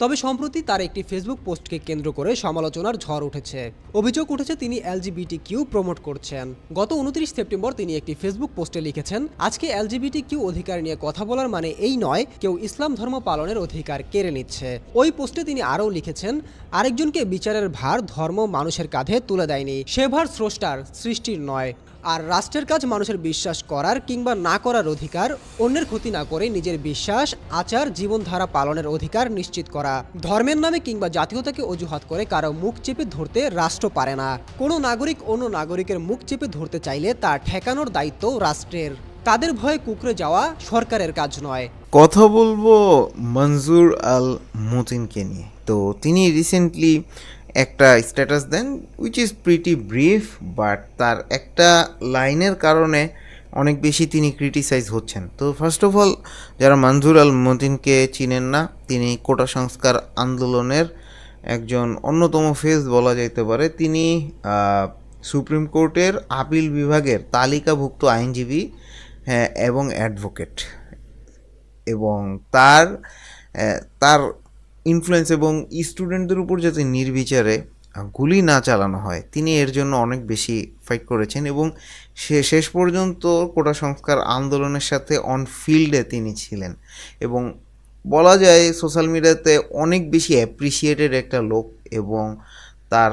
তবে সম্প্রতি তার একটি ফেসবুক পোস্টকে কেন্দ্র করে সমালোচনার ঝড় উঠেছে। অভিযোগ উঠেছে তিনি এলজিবিটি কিউ প্রমোট করছেন। গত উনত্রিশ সেপ্টেম্বর তিনি একটি ফেসবুক পোস্টে লিখেছেন, আজকে এলজিবিটি কিউ অধিকার নিয়ে কথা বলার মানে এই নয়, কেউ ইসলাম ধর্ম পালনের অধিকার কেড়ে নিচ্ছে। ওই পোস্টে তিনি আরও লিখেছেন, আরেকজনকে বিচারের ভার ধর্ম মানুষের কাঁধে তুলে দেয়নি, সে ভার স্রষ্টার, সৃষ্টির নয়। আর রাষ্ট্রের কাজ মানুষের বিশ্বাস করার কিংবা না করার অধিকার, অন্যের ক্ষতি না করে নিজের বিশ্বাস, আচার, জীবনধারা পালনের অধিকার নিশ্চিত করা। ধর্মের নামে কিংবা জাতীয়তাকে অজুহাত করে কারও মুখ চেপে ধরতে রাষ্ট্র পারে না। কোনো নাগরিক অন্য নাগরিকের মুখ চেপে ধরতে চাইলে তা ঠেকানোর দায়িত্ব রাষ্ট্রের। তাদের ভয়ে কুকরে যাওয়া সরকারের কাজ নয়। কথা বলব মনজুর আল মতিনকে নিয়ে। তো তিনি রিসেন্টলি একটা status then which is pretty brief but তার একটা লাইনের কারণে অনেক বেশি তিনি ক্রিটিসাইজ হচ্ছেন। তো ফার্স্ট অফ অল যারা মনজুর আল মতিনকে চিনেন না, তিনি কোটা সংস্কার আন্দোলনের একজন অন্যতম ফেস বলা যাইতে পারে। তিনি সুপ্রিম কোর্টের আপিল বিভাগের তালিকাভুক্ত আইনজীবী হ্যাঁ এবং অ্যাডভোকেট এবং তার তার ইনফ্লুয়েন্স এবং স্টুডেন্টদের উপর যাতে নির্বিচারে গুলি না চালানো হয়, তিনি এর জন্য অনেক বেশি ফাইট করেছেন এবং সে, শেষ পর্যন্ত কোটা সংস্কার আন্দোলনের সাথে অন ফিল্ডে তিনি ছিলেন। এবং বলা যায় সোশ্যাল মিডিয়াতে অনেক বেশি অ্যাপ্রিসিয়েটেড একটা লোক এবং তার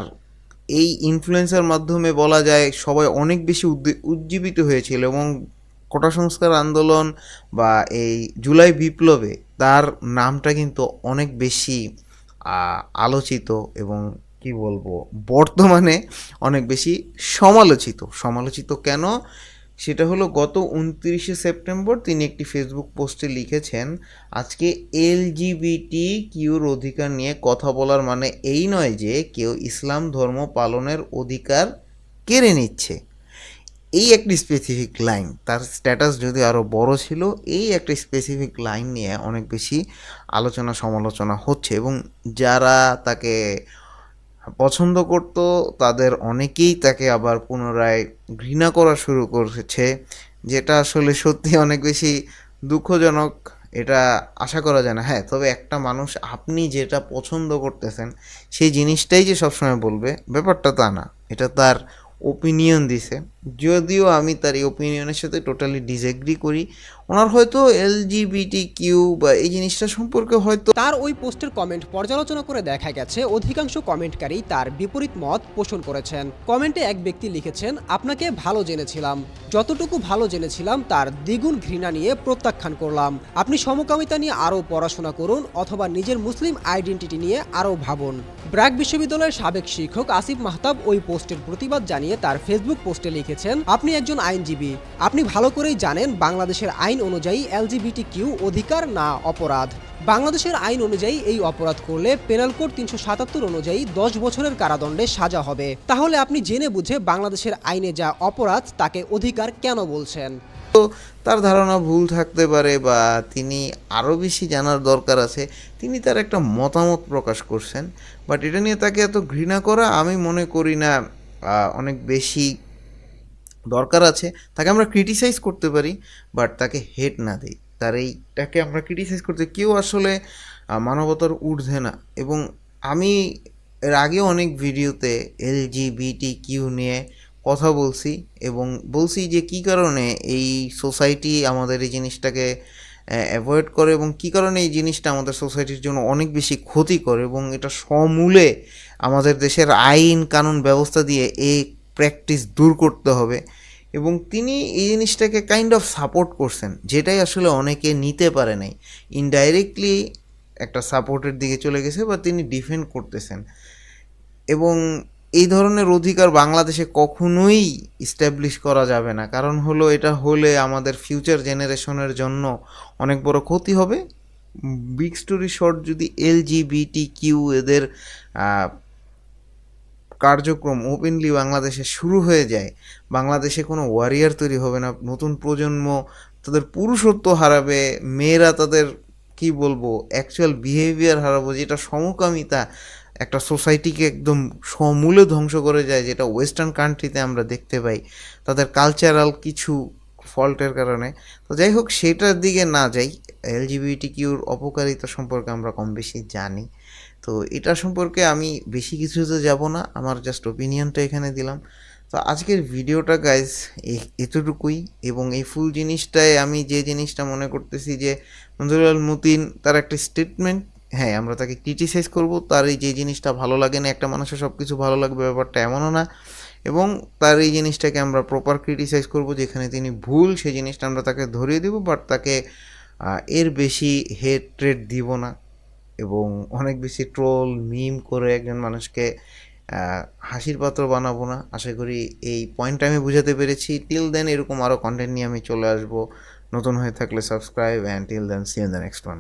এই ইনফ্লুয়েন্সের মাধ্যমে বলা যায়, সবাই অনেক বেশি উজ্জীবিত হয়েছিল এবং কোটা সংস্কার আন্দোলন বা এই জুলাই বিপ্লবে তার নামটা কিন্তু অনেক বেশি আলোচিত এবং কি বলব, বর্তমানে অনেক বেশি সমালোচিত। সমালোচিত কেন? সেটা হলো গত উনত্রিশে সেপ্টেম্বর তিনি একটি ফেসবুক পোস্টে লিখেছেন, আজকে এলজিবিটি কিউর অধিকার নিয়ে কথা বলার মানে এই নয় যে কেউ ইসলাম ধর্ম পালনের অধিকার কেড়ে নিচ্ছে। এই একটি স্পেসিফিক লাইন তার স্ট্যাটাস যদি আরও বড় ছিল, এই একটা স্পেসিফিক লাইন নিয়ে অনেক বেশি আলোচনা সমালোচনা হচ্ছে এবং যারা তাকে পছন্দ করত, তাদের অনেকেই তাকে আবার পুনরায় ঘৃণা করা শুরু করেছে, যেটা আসলে সত্যি অনেক বেশি দুঃখজনক, এটা আশা করা যায় না। হ্যাঁ তবে একটা মানুষ আপনি যেটা পছন্দ করতেছেন, সেই জিনিসটাই যে সবসময় বলবে, ব্যাপারটা তা না। এটা তার ওপিনিয়ন দিছে। যদিও আমি তার এই ওপিনিয়নের সাথে টোটালি ডিসএগ্রি করি। ওনার হয়তো এলজিবিটি কিউ বা এই জিনিসটা সম্পর্কে হয়তো তার ওই পোস্টের কমেন্ট পর্যালোচনা করে দেখা গেছে, অধিকাংশ কমেন্টকারী তার বিপরীত মত পোষণ করেছেন। কমেন্টে এক ব্যক্তি লিখেছেন, আপনাকে ভালো জেনেছিলাম। যতটুকু ভালো জেনেছিলাম, তার দ্বিগুণ ঘৃণা নিয়ে প্রত্যাখ্যান করলাম। আপনি সমকামিতা নিয়ে আরও পড়াশোনা করুন অথবা নিজের মুসলিম আইডেন্টিটি নিয়ে আরও ভাবুন। ব্র্যাক বিশ্ববিদ্যালয়ের সাবেক শিক্ষক আসিফ মাহতাব ওই পোস্টের প্রতিবাদ জানিয়ে তার ফেসবুক পোস্টে লিখেছেন আপনি একজন আইনজীবী। আপনি ভালো করেই জানেন বাংলাদেশের আইন অনুযায়ী এলজিবিটি কিউ অধিকার না অপরাধ। বাংলাদেশের আইন অনুযায়ী এই অপরাধ করলে পেনাল কোড তিনশো সাতাত্তর অনুযায়ী দশ বছরের কারাদণ্ডে সাজা হবে। তাহলে আপনি জেনে বুঝে বাংলাদেশের আইনে যা অপরাধ, তাকে অধিকার কেন বলছেন? তো তার ধারণা ভুল থাকতে পারে বা তিনি আরও বেশি জানার দরকার আছে। তিনি তার একটা মতামত প্রকাশ করছেন। বাট এটা নিয়ে তাকে এত ঘৃণা করা আমি মনে করি না অনেক বেশি দরকার আছে, তাকে আমরা ক্রিটিসাইজ করতে পারি বাট তাকে হেট না দিই। তার এইটাকে আমরা ক্রিটিসাইজ করতে, কেউ আসলে মানবতার ঊর্ধ্বে না। এবং আমি এর আগেও অনেক ভিডিওতে এলজিবিটি কিউ নিয়ে কথা বলছি, এবং বলছি যে কী কারণে এই সোসাইটি আমাদের এই জিনিসটাকে অ্যাভয়েড করে, এবং কী কারণে এই জিনিসটা আমাদের সোসাইটির জন্য অনেক বেশি ক্ষতি করে, এবং এটা সমূলে আমাদের দেশের আইন কানুন ব্যবস্থা দিয়ে এই প্র্যাকটিস দূর করতে হবে। এবং তিনি এই জিনিসটাকে কাইন্ড অফ সাপোর্ট করছেন, যেটাই আসলে অনেকে নিতে পারে নাই। ইনডাইরেক্টলি একটা সাপোর্টের দিকে চলে গেছে বা তিনি ডিফেন্ড করতেছেন। এবং এই ধরনের অধিকার বাংলাদেশে কখনোই ইস্টাবলিশ করা যাবে না। কারণ হলো এটা হলে আমাদের ফিউচার জেনারেশনের জন্য অনেক বড় ক্ষতি হবে। বিগ স্টোরি শর্ট যদি এল এলজিবিটি কিউ এদের কার্যক্রম ওপেনলি বাংলাদেশে শুরু হয়ে যায়, বাংলাদেশে কোনো ওয়ারিয়ার তৈরি হবে না, নতুন প্রজন্ম তাদের পুরুষত্ব হারাবে, মেয়েরা তাদের, কি বলব অ্যাকচুয়াল বিহেভিয়ার হারাবো, যেটা সমকামিতা একটা সোসাইটিকে একদম সমূলে ধ্বংস করে যায়, যেটা ওয়েস্টার্ন কান্ট্রিতে আমরা দেখতে পাই। তাদের কালচারাল কিছু ফল্টের কারণে। তো যাই হোক, সেটার দিকে না যাই এলজিবিটি কিউর অপকারিতা সম্পর্কে আমরা কম বেশি জানি। তো এটা সম্পর্কে আমি বেশি কিছুতে যাব না, আমার জাস্ট ওপিনিয়নটা এখানে দিলাম। তো আজকের ভিডিওটা গাইজ এতটুকুই। এবং এই ফুল জিনিসটায় আমি যে জিনিসটা মনে করতেছি যে মঞ্জুরুল মুতিন তার একটা স্টেটমেন্ট হ্যাঁ আমরা তাকে ক্রিটিসাইজ করব। তার এই যে জিনিসটা ভালো লাগে না, একটা মানুষের সব কিছু ভালো লাগবে, ব্যাপারটা এমনও না। এবং তার এই জিনিসটাকে আমরা প্রপার ক্রিটিসাইজ করব, যেখানে তিনি ভুল সেই জিনিসটা আমরা তাকে ধরিয়ে দিব বাট তাকে এর বেশি হেড ট্রেড দিব না। এবং অনেক বেশি ট্রোল মিম করে একজন মানুষকে হাসির পাত্র বানাবো না। আশা করি এই পয়েন্টটা আমি বুঝাতে পেরেছি। টিল দেন এরকম আরও কন্টেন্ট নিয়ে আমি চলে আসব। নতুন হয়ে থাকলে subscribe and till then see the next one